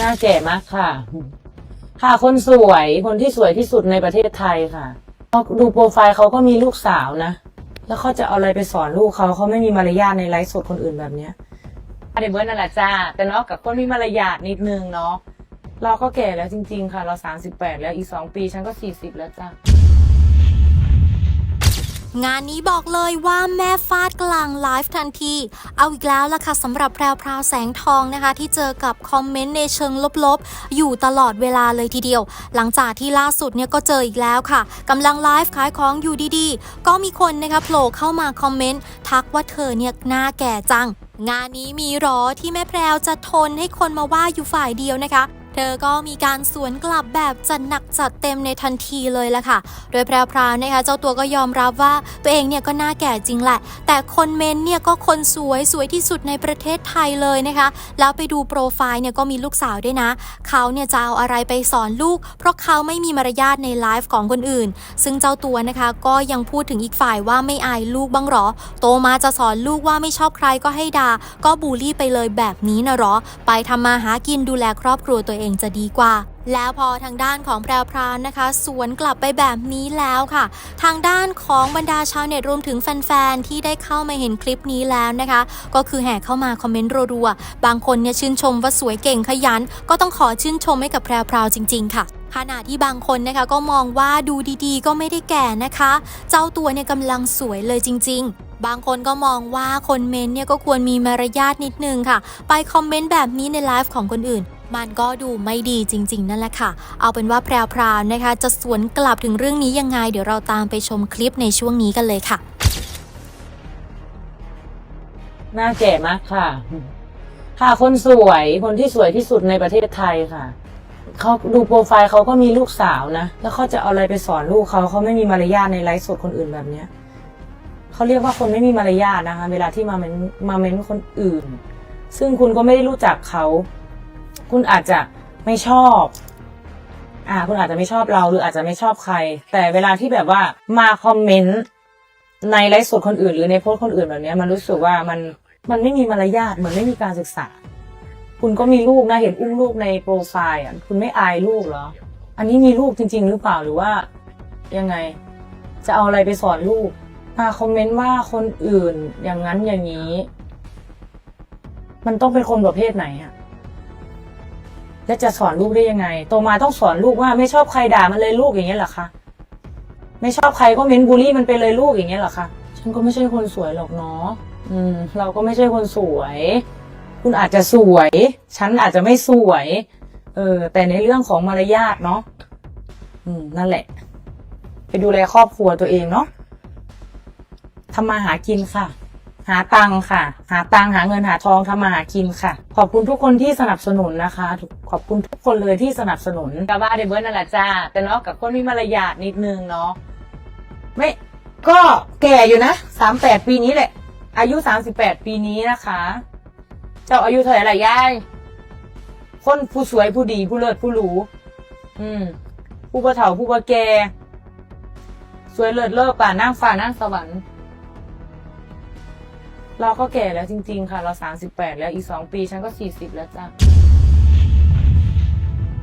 หน้าแก่มากค่ะ ค่ะคนสวยคนที่สวยที่สุดในประเทศไทยค่ะดูโปรไฟล์เขาก็มีลูกสาวนะ แล้วเขาจะเอาอะไรไปสอนลูกเขาเขาไม่มีมารยาทในไลฟ์สดคนอื่นแบบเนี้ยเดเบิร์นั่นแหละจ้าแต่เนาะกับคนมีมารยาทนิดนึงเนาะเราก็แก่แล้วจริง ๆ ค่ะ เราสามสิบแปดแล้วอีกสองปีฉันก็สี่สิบแล้วจ้า งานนี้บอกเลยว่าแม่ฟาดกลางไลฟ์ทันที เอาอีกแล้วล่ะค่ะสำหรับแพรวพราวแสงทองนะคะ ที่เจอกับคอมเมนต์ในเชิงลบๆ อยู่ตลอดเวลาเลยทีเดียว หลังจากที่ล่าสุดเนี่ยก็เจออีกแล้วค่ะกำลังไลฟ์ขายของอยู่ดีๆ ก็มีคนนะคะโผล่เข้ามาคอมเมนต์ทักว่าเธอเนี่ยหน้าแก่จังงานนี้มีหรอที่แม่แพรวจะทนให้คนมาว่าอยู่ฝ่ายเดียวนะคะ เธอก็มีการสวนกลับแบบจัดหนักจัดเต็มในทันทีเลยละค่ะ โดยแพรวพราวนะคะเจ้าตัวก็ยอมรับว่าตัวเองเนี่ยก็น้าแก่จริงแหละ แต่คนเมนเนี่ยก็คนสวยสวยที่สุดในประเทศไทยเลยนะคะ แล้วไปดูโปรไฟล์เนี่ยก็มีลูกสาวด้วยนะ เขาเนี่ยจะเอาอะไรไปสอนลูก เพราะเขาไม่มีมารยาทในไลฟ์ของคนอื่น ซึ่งเจ้าตัวนะคะก็ยังพูดถึงอีกฝ่ายว่าไม่อายลูกบ้างหรอ โตมาจะสอนลูกว่าไม่ชอบใครก็ให้ด่าก็บูลลี่ไปเลยแบบนี้นะหรอ ไปทำมาหากินดูแลครอบครัวตัวเองจะดีกว่า แล้วพอทางด้านของแพรวพราวนะคะ สวนกลับไปแบบนี้แล้วค่ะ ทางด้านของบรรดาชาวเน็ตรวมถึงแฟนๆที่ได้เข้ามาเห็นคลิปนี้แล้วนะคะ ก็คือแห่เข้ามาคอมเมนต์รัวๆบางคนเนี่ยชื่นชมว่าสวยเก่งขยัน ก็ต้องขอชื่นชมให้กับแพรวพราวจริง ๆ ค่ะขณะที่บางคนนะคะก็มองว่าดูดีๆ ก็ไม่ได้แก่นะคะ เจ้าตัวเนี่ยกำลังสวยเลยจริง ๆ บางคนก็มองว่าคนเมนเนี่ยก็ควรมีมารยาทนิดนึงค่ะ ไปคอมเมนต์แบบนี้ในไลฟ์ของคนอื่น มันก็ดูไม่ดีจริง ๆ นั่นแหละค่ะ เอาเป็นว่าแพรวๆนะคะ จะสวนกลับถึงเรื่องนี้ยังไง เดี๋ยวเราตามไปชมคลิปในช่วงนี้กันเลยค่ะ หน้าแก่มากค่ะ ค่ะคนสวยคนที่สวยที่สุดในประเทศไทยค่ะเขาดูโปรไฟล์เขาก็มีลูกสาวนะ แล้วเขาจะเอาอะไรไปสอนลูกเขาเขาไม่มีมารยาทในไลฟ์สดคนอื่นแบบเนี้ยเขาเรียกว่าคนไม่มีมารยาทนะคะ เวลาที่มาเม้นมาเม้นคนอื่น ซึ่งคุณก็ไม่ได้รู้จักเขา คุณอาจจะไม่ชอบ อ่า คุณอาจจะไม่ชอบเราหรืออาจจะไม่ชอบใคร แต่เวลาที่แบบว่ามาคอมเมนต์ในไลฟ์สดคนอื่น หรือในโพสต์คนอื่นแบบนี้มันรู้สึกว่ามันมันไม่มีมารยาทเหมือนไม่มีการศึกษา คุณก็มีลูกนะเห็นอุ้มลูกในโปรไฟล์อะคุณไม่อายลูกเหรอ อันนี้มีลูกจริง ๆ หรือเปล่าหรือว่า ยังไง จะเอาอะไรไปสอนลูกมาคอมเมนต์ว่าคนอื่นอย่างนั้นอย่างนี้ มันต้องเป็นคนประเภทไหนอะ แล้วจะสอนลูกได้ยังไงโตมาต้องสอนลูกว่าไม่ชอบใครด่ามันเลยลูกอย่างเงี้ยเหรอคะไม่ชอบใครก็เม้นบูลลี่มันไปเลยลูกอย่างเงี้ยเหรอคะฉันก็ไม่ใช่คนสวยหรอกเนาะอืม เราก็ไม่ใช่คนสวย คุณอาจจะสวย ฉันอาจจะไม่สวย เออ แต่ในเรื่องของมารยาทเนาะอืม นั่นแหละ ไปดูแลครอบครัวตัวเองเนาะทำมาหากินค่ะ หาตังค์ค่ะ หาตังค์หาเงินหาทองทำมาหากินค่ะ ขอบคุณทุกคนที่สนับสนุนนะคะทุกขอบคุณทุกคนเลยที่สนับสนุนกาบ้าเดเบิร์นั่นแหละจ้าแต่เนาะกับคนมีมารยาทนิดนึงเนาะไม่ก็แก่อยู่นะสามแปดปีนี้แหละ อายุสามสิบแปดปีนี้นะคะ เจ้าอายุเท่าไหร่ละยายคนผู้สวยผู้ดีผู้เลิศผู้หรูอืม ผู้ประเฒ่าผู้ประแกสวยเลิศเลิศป่านั่งฟ้านั่งสวรรค์ เราก็แก่แล้วจริง ๆ ค่ะ เรา 38 แล้วอีกสองปีฉันก็ 40 แล้วจ้ะ